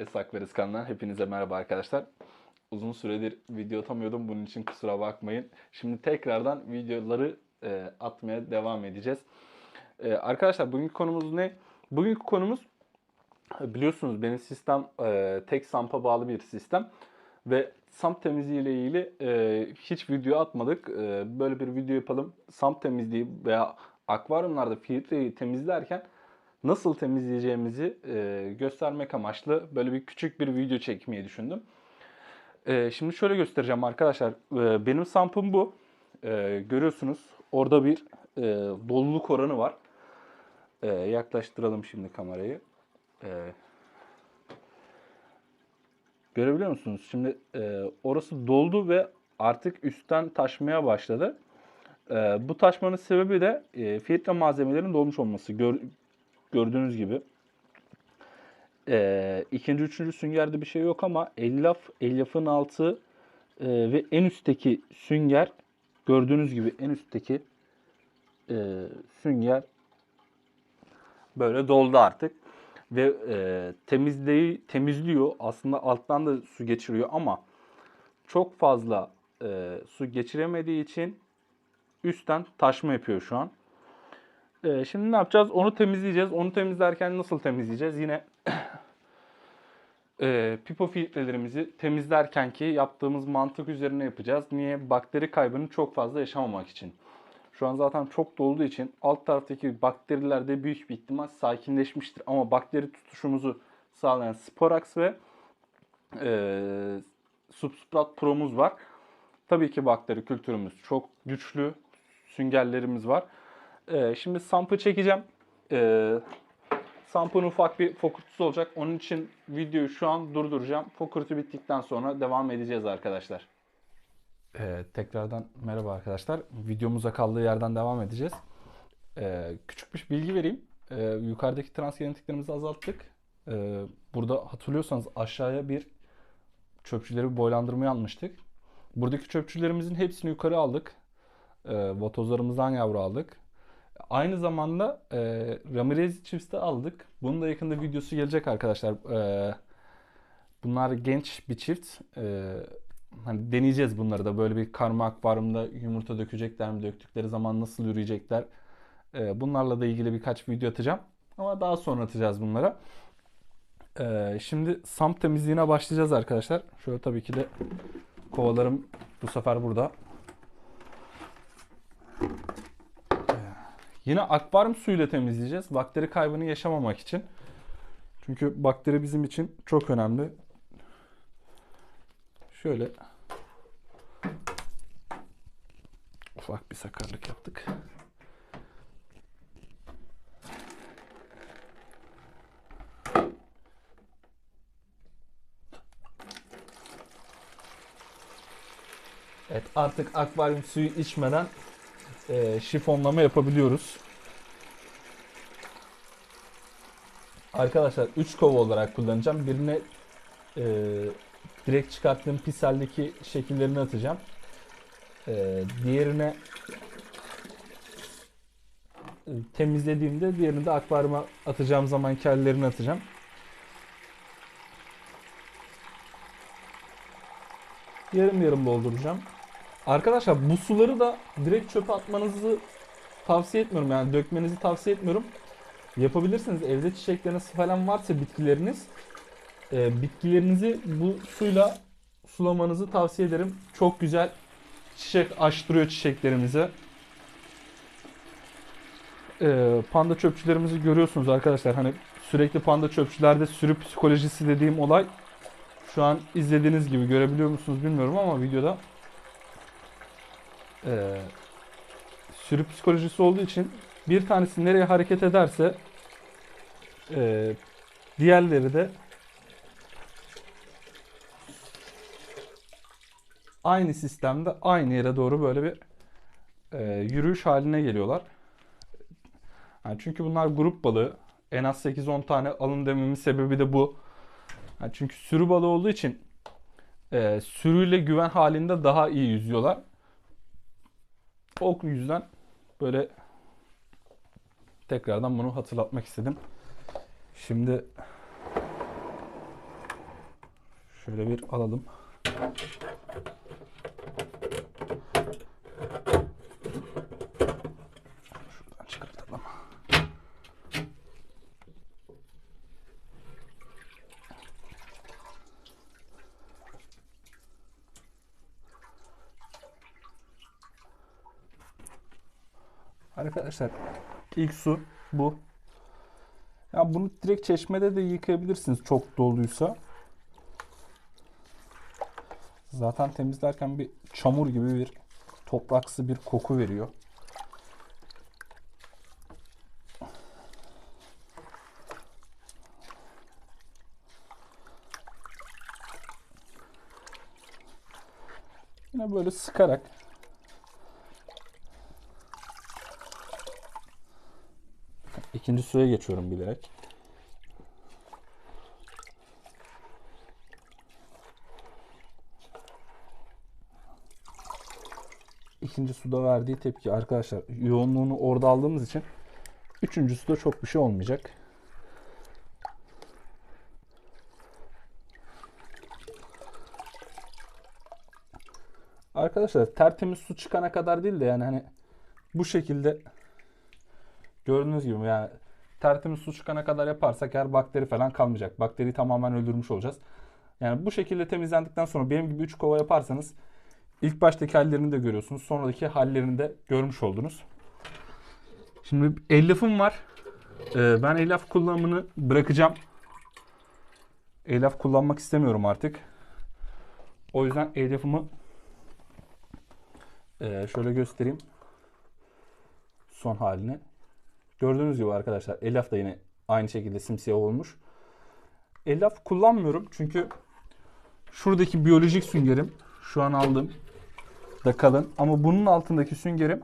Esak Veriz kanalından hepinize merhaba arkadaşlar. Uzun süredir video atamıyordum. Bunun için kusura bakmayın. Şimdi tekrardan videoları e, atmaya devam edeceğiz. E, arkadaşlar bugünkü konumuz ne? Bugünkü konumuz biliyorsunuz benim sistem e, tek sampa bağlı bir sistem. Ve samp temizliği ile ilgili e, hiç video atmadık. E, böyle bir video yapalım. Samp temizliği veya akvaryumlarda filtreyi temizlerken nasıl temizleyeceğimizi göstermek amaçlı böyle bir küçük bir video çekmeyi düşündüm. Şimdi şöyle göstereceğim arkadaşlar. Benim sampım bu. Görüyorsunuz orada bir doluluk oranı var. Yaklaştıralım şimdi kamerayı. Görebiliyor musunuz? Şimdi orası doldu ve artık üstten taşmaya başladı. Bu taşmanın sebebi de filtre malzemelerin dolmuş olması. Gördüğünüz gibi. E, ikinci, üçüncü süngerde bir şey yok ama elyaf, elyafın altı e, ve en üstteki sünger gördüğünüz gibi en üstteki e, sünger böyle doldu artık ve e, temizleyi temizliyor. Aslında alttan da su geçiriyor ama çok fazla e, su geçiremediği için üstten taşma yapıyor şu an. E, şimdi ne yapacağız? Onu temizleyeceğiz. Onu temizlerken nasıl temizleyeceğiz? Yine e, pipo filtrelerimizi temizlerken ki yaptığımız mantık üzerine yapacağız. Niye? Bakteri kaybını çok fazla yaşamamak için. Şu an zaten çok dolduğu için alt taraftaki bakteriler de büyük bir ihtimal sakinleşmiştir. Ama bakteri tutuşumuzu sağlayan Sporax ve e, Substrat Pro'muz var. Tabii ki bakteri kültürümüz çok güçlü. Süngerlerimiz var. E, şimdi sampı çekeceğim. E, sampın ufak bir fokurtusu olacak. Onun için videoyu şu an durduracağım. Fokurtu bittikten sonra devam edeceğiz arkadaşlar. Ee, tekrardan merhaba arkadaşlar. Videomuza kaldığı yerden devam edeceğiz. Ee, küçük bir bilgi vereyim. Ee, yukarıdaki transgenetiklerimizi azalttık. Ee, burada hatırlıyorsanız aşağıya bir çöpçüleri boylandırmaya almıştık. Buradaki çöpçülerimizin hepsini yukarı aldık. Ee, vatozlarımızdan yavru aldık. Aynı zamanda e, Ramirez Chips'te aldık. Bunun da yakında videosu gelecek arkadaşlar. Ee, bunlar genç bir çift. Ee, hani deneyeceğiz bunları da. Böyle bir karma akvaryumda yumurta dökecekler mi? Döktükleri zaman nasıl yürüyecekler? Ee, bunlarla da ilgili birkaç video atacağım. Ama daha sonra atacağız bunlara. Ee, şimdi samp temizliğine başlayacağız arkadaşlar. Şöyle tabii ki de kovalarım bu sefer burada. Yine akvaryum suyuyla temizleyeceğiz. Bakteri kaybını yaşamamak için. Çünkü bakteri bizim için çok önemli. Şöyle ufak bir sakarlık yaptık. Evet artık akvaryum suyu içmeden e, şifonlama yapabiliyoruz. Arkadaşlar 3 kova olarak kullanacağım. Birine e, direkt çıkarttığım piseldeki şekillerini atacağım. E, diğerine e, temizlediğimde diğerini de akvaryuma atacağım zaman kellerini atacağım. Yarım yarım dolduracağım. Arkadaşlar bu suları da direkt çöpe atmanızı tavsiye etmiyorum. Yani dökmenizi tavsiye etmiyorum. Yapabilirsiniz. Evde çiçekleriniz falan varsa bitkileriniz e, bitkilerinizi bu suyla sulamanızı tavsiye ederim. Çok güzel çiçek açtırıyor çiçeklerimize. E, panda çöpçülerimizi görüyorsunuz arkadaşlar. Hani sürekli panda çöpçülerde sürü psikolojisi dediğim olay şu an izlediğiniz gibi görebiliyor musunuz bilmiyorum ama videoda e, sürü psikolojisi olduğu için bir tanesi nereye hareket ederse e, diğerleri de aynı sistemde aynı yere doğru böyle bir e, yürüyüş haline geliyorlar. Yani çünkü bunlar grup balığı. En az 8-10 tane alın dememin sebebi de bu. Yani çünkü sürü balığı olduğu için e, sürüyle güven halinde daha iyi yüzüyorlar. O yüzden böyle tekrardan bunu hatırlatmak istedim. Şimdi Şöyle bir alalım. Arkadaşlar ilk su bu. Ya bunu direkt çeşmede de yıkayabilirsiniz çok doluysa. Zaten temizlerken bir çamur gibi bir topraksı bir koku veriyor. Yine böyle sıkarak ikinci suya geçiyorum bilerek. ikinci suda verdiği tepki arkadaşlar yoğunluğunu orada aldığımız için üçüncü suda çok bir şey olmayacak. Arkadaşlar tertemiz su çıkana kadar değil de yani hani bu şekilde gördüğünüz gibi yani tertemiz su çıkana kadar yaparsak her bakteri falan kalmayacak. Bakteriyi tamamen öldürmüş olacağız. Yani bu şekilde temizlendikten sonra benim gibi 3 kova yaparsanız İlk baştaki hallerini de görüyorsunuz. Sonraki hallerini de görmüş oldunuz. Şimdi elyafım var. Ee, ben elyaf kullanımını bırakacağım. Elyaf kullanmak istemiyorum artık. O yüzden elyafımı e, şöyle göstereyim. Son halini. Gördüğünüz gibi arkadaşlar elyaf da yine aynı şekilde simsiyah olmuş. Elyaf kullanmıyorum çünkü şuradaki biyolojik süngerim şu an aldım da kalın. Ama bunun altındaki süngerim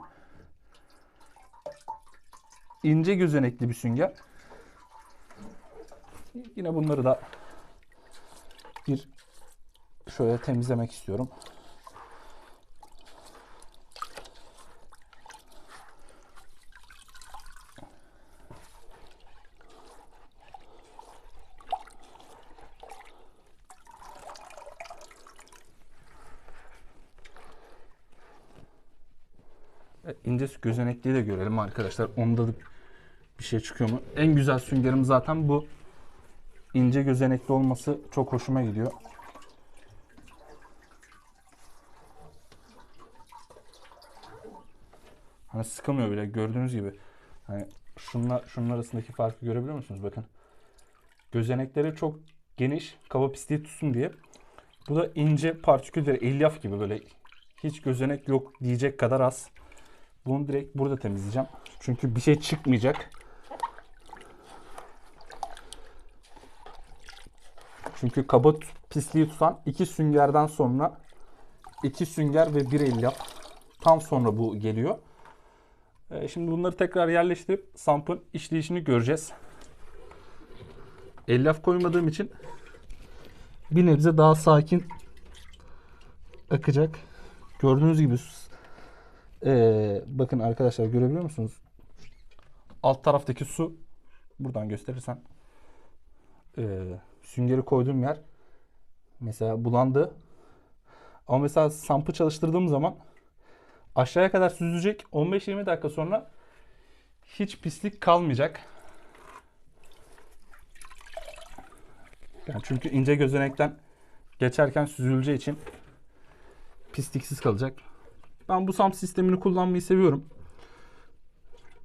ince gözenekli bir sünger. Yine bunları da bir şöyle temizlemek istiyorum. İnce gözenekliği de görelim arkadaşlar. Onda da bir şey çıkıyor mu? En güzel süngerim zaten bu. ince gözenekli olması çok hoşuma gidiyor. Hani sıkılmıyor bile gördüğünüz gibi. Hani şunlar şunun arasındaki farkı görebiliyor musunuz? Bakın. Gözenekleri çok geniş, kaba pisliği tutsun diye. Bu da ince partikülleri, elyaf gibi böyle hiç gözenek yok diyecek kadar az. Bunu direkt burada temizleyeceğim. Çünkü bir şey çıkmayacak. Çünkü kaba pisliği tutan iki süngerden sonra iki sünger ve bir elyaf tam sonra bu geliyor. Ee, şimdi bunları tekrar yerleştirip sampın işleyişini göreceğiz. Elyaf koymadığım için bir nebze daha sakin akacak. Gördüğünüz gibi ee, bakın arkadaşlar görebiliyor musunuz? Alt taraftaki su buradan gösterirsen ee, süngeri koyduğum yer mesela bulandı. Ama mesela sampı çalıştırdığım zaman aşağıya kadar süzülecek. 15-20 dakika sonra hiç pislik kalmayacak. Yani çünkü ince gözenekten geçerken süzüleceği için pisliksiz kalacak. Ben bu SAM sistemini kullanmayı seviyorum.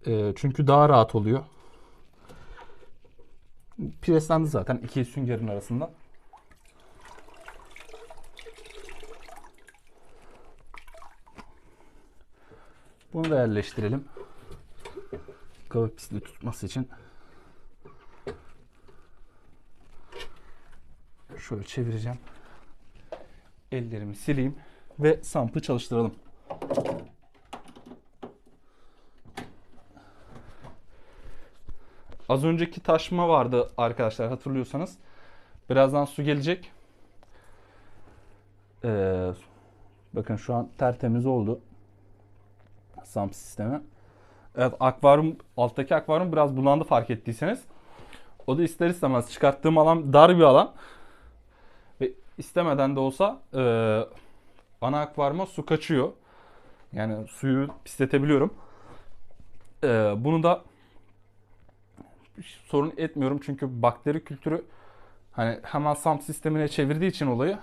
E, çünkü daha rahat oluyor. Preslendi zaten iki süngerin arasında. Bunu da yerleştirelim. Kaba pisliği tutması için. Şöyle çevireceğim. Ellerimi sileyim ve sampı çalıştıralım. Az önceki taşma vardı arkadaşlar hatırlıyorsanız. Birazdan su gelecek. Ee, bakın şu an tertemiz oldu. Samp sistemi. Evet akvaryum alttaki akvaryum biraz bulandı fark ettiyseniz. O da ister istemez çıkarttığım alan dar bir alan. Ve istemeden de olsa e, ana akvaryuma su kaçıyor. Yani suyu pisletebiliyorum. E, bunu da sorun etmiyorum çünkü bakteri kültürü hani hemen SAMP sistemine çevirdiği için olayı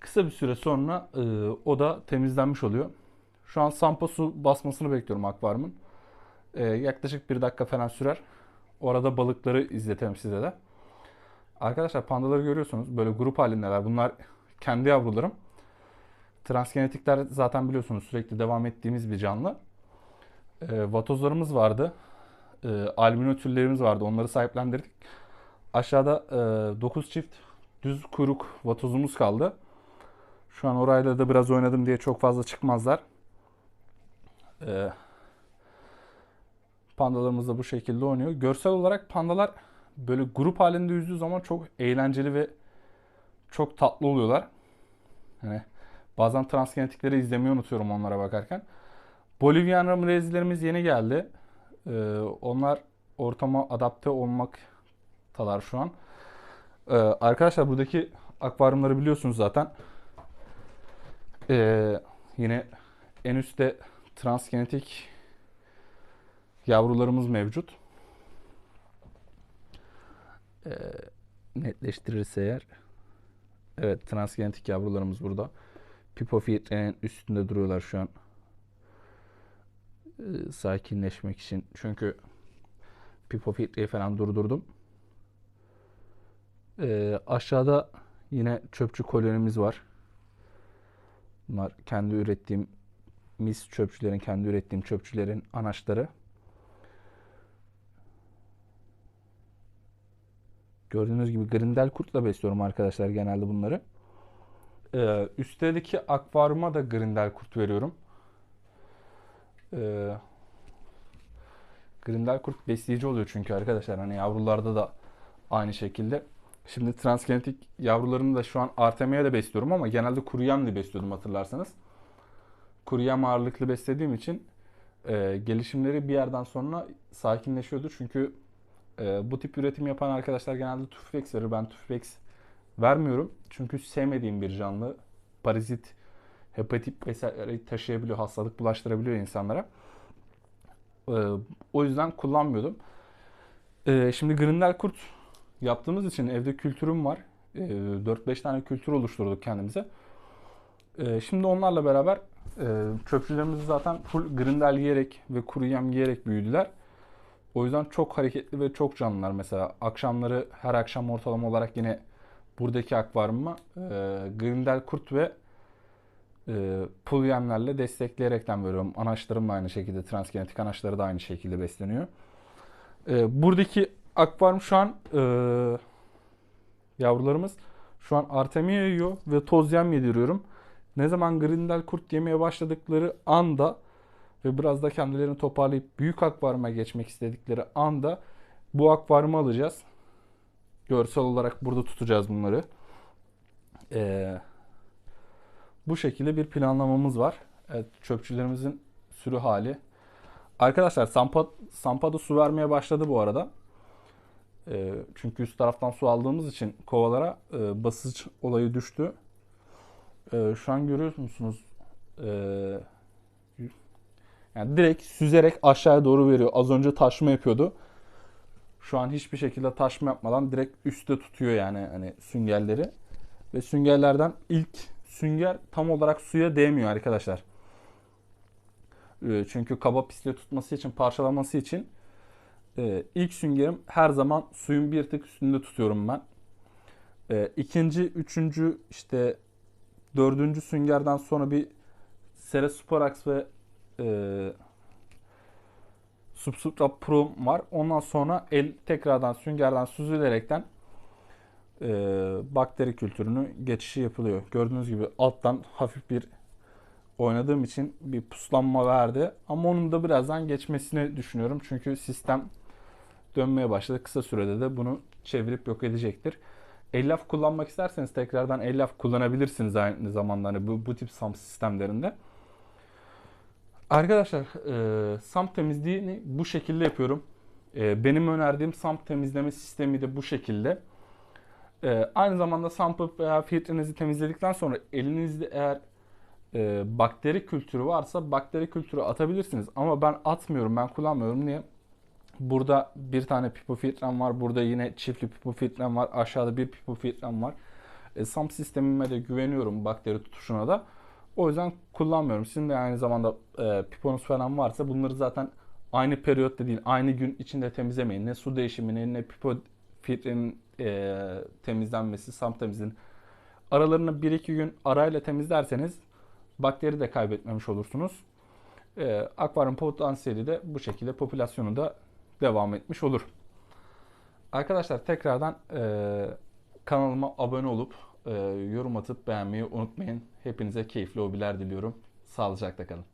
kısa bir süre sonra e, o da temizlenmiş oluyor. Şu an SAMP'a su basmasını bekliyorum akvaryumun. E, yaklaşık bir dakika falan sürer. Orada balıkları izletelim size de. Arkadaşlar pandaları görüyorsunuz. Böyle grup halindeler. Bunlar kendi yavrularım. Transgenetikler zaten biliyorsunuz sürekli devam ettiğimiz bir canlı. E, vatozlarımız vardı. E, albino türlerimiz vardı. Onları sahiplendirdik. Aşağıda e, 9 çift düz kuyruk vatozumuz kaldı. Şu an orayla da biraz oynadım diye çok fazla çıkmazlar. E, pandalarımız da bu şekilde oynuyor. Görsel olarak pandalar böyle grup halinde yüzdüğü zaman çok eğlenceli ve çok tatlı oluyorlar. Hani bazen transgenetikleri izlemeyi unutuyorum onlara bakarken. Bolivyan ramirezlerimiz yeni geldi. Ee, onlar ortama adapte olmaktalar şu an. Ee, arkadaşlar buradaki akvaryumları biliyorsunuz zaten. Ee, yine en üstte transgenetik yavrularımız mevcut. Ee, netleştirirse eğer. Evet transgenetik yavrularımız burada. Pipo filtrenin üstünde duruyorlar şu an. Ee, sakinleşmek için. Çünkü pipo filtreyi falan durdurdum. Ee, aşağıda yine çöpçü kolonimiz var. Bunlar kendi ürettiğim mis çöpçülerin, kendi ürettiğim çöpçülerin anaçları. Gördüğünüz gibi grindel kurtla besliyorum arkadaşlar genelde bunları. Ee, üstteki akvaryuma da grindel kurt veriyorum. Ee, grindel kurt besleyici oluyor çünkü arkadaşlar. Hani yavrularda da aynı şekilde. Şimdi transgenetik yavrularını da şu an Artemia de besliyorum ama genelde kuru yemle besliyordum hatırlarsanız. Kuru yem ağırlıklı beslediğim için e, gelişimleri bir yerden sonra sakinleşiyordu. Çünkü e, bu tip üretim yapan arkadaşlar genelde Tufifex verir. Ben Tufifex vermiyorum. Çünkü sevmediğim bir canlı. Parazit, hepatit vesaire taşıyabiliyor, hastalık bulaştırabiliyor insanlara. E, o yüzden kullanmıyordum. E, şimdi Grindel kurt yaptığımız için evde kültürüm var. E, 4-5 tane kültür oluşturduk kendimize. E, şimdi onlarla beraber e, çöpçülerimiz zaten full grindel yiyerek ve kuru yem yiyerek büyüdüler. O yüzden çok hareketli ve çok canlılar. Mesela akşamları her akşam ortalama olarak yine buradaki akvaryuma e, grindel kurt ve e, pul yemlerle destekleyerekten veriyorum. Anaçlarım da aynı şekilde, transgenetik anaçları da aynı şekilde besleniyor. E, buradaki akvaryum şu an e, yavrularımız şu an artemia yiyor ve toz yem yediriyorum. Ne zaman grindel kurt yemeye başladıkları anda ve biraz da kendilerini toparlayıp büyük akvaryuma geçmek istedikleri anda bu akvaryumu alacağız. Görsel olarak burada tutacağız bunları. Ee, bu şekilde bir planlamamız var. Evet, çöpçülerimizin sürü hali. Arkadaşlar Sampa, Sampa da su vermeye başladı bu arada. Ee, çünkü üst taraftan su aldığımız için kovalara e, basınç olayı düştü. Ee, şu an görüyor musunuz? Ee, yani direkt süzerek aşağıya doğru veriyor. Az önce taşma yapıyordu. Şu an hiçbir şekilde taşma yapmadan direkt üstte tutuyor yani hani süngerleri. Ve süngerlerden ilk sünger tam olarak suya değmiyor arkadaşlar. Ee, çünkü kaba pisle tutması için, parçalaması için e, ilk süngerim her zaman suyun bir tık üstünde tutuyorum ben. E, ikinci, üçüncü, işte dördüncü süngerden sonra bir Ceresporax ve e, Subsutra Pro var. Ondan sonra el tekrardan süngerden süzülerekten e, bakteri kültürünü geçişi yapılıyor. Gördüğünüz gibi alttan hafif bir oynadığım için bir puslanma verdi. Ama onun da birazdan geçmesini düşünüyorum. Çünkü sistem dönmeye başladı. Kısa sürede de bunu çevirip yok edecektir. Ellaf kullanmak isterseniz tekrardan ellaf kullanabilirsiniz aynı zamanda hani bu, bu tip SAM sistemlerinde. Arkadaşlar e, SAM temizliğini bu şekilde yapıyorum. E, benim önerdiğim SAM temizleme sistemi de bu şekilde. Ee, aynı zamanda sample veya filtrenizi temizledikten sonra elinizde eğer e, bakteri kültürü varsa bakteri kültürü atabilirsiniz. Ama ben atmıyorum, ben kullanmıyorum. Niye? Burada bir tane pipo filtrem var. Burada yine çiftli pipo filtrem var. Aşağıda bir pipo filtrem var. E, SAM sistemime de güveniyorum bakteri tutuşuna da. O yüzden kullanmıyorum. Sizin de aynı zamanda e, piponuz falan varsa bunları zaten aynı periyotta değil, aynı gün içinde temizlemeyin. Ne su değişimini, ne pipo filtrenin e, temizlenmesi, SAM temizliğinin aralarını 1-2 gün arayla temizlerseniz bakteri de kaybetmemiş olursunuz. E, akvaryum potansiyeli de bu şekilde popülasyonu da devam etmiş olur. Arkadaşlar tekrardan e, kanalıma abone olup yorum atıp beğenmeyi unutmayın. Hepinize keyifli hobiler diliyorum. Sağlıcakla kalın.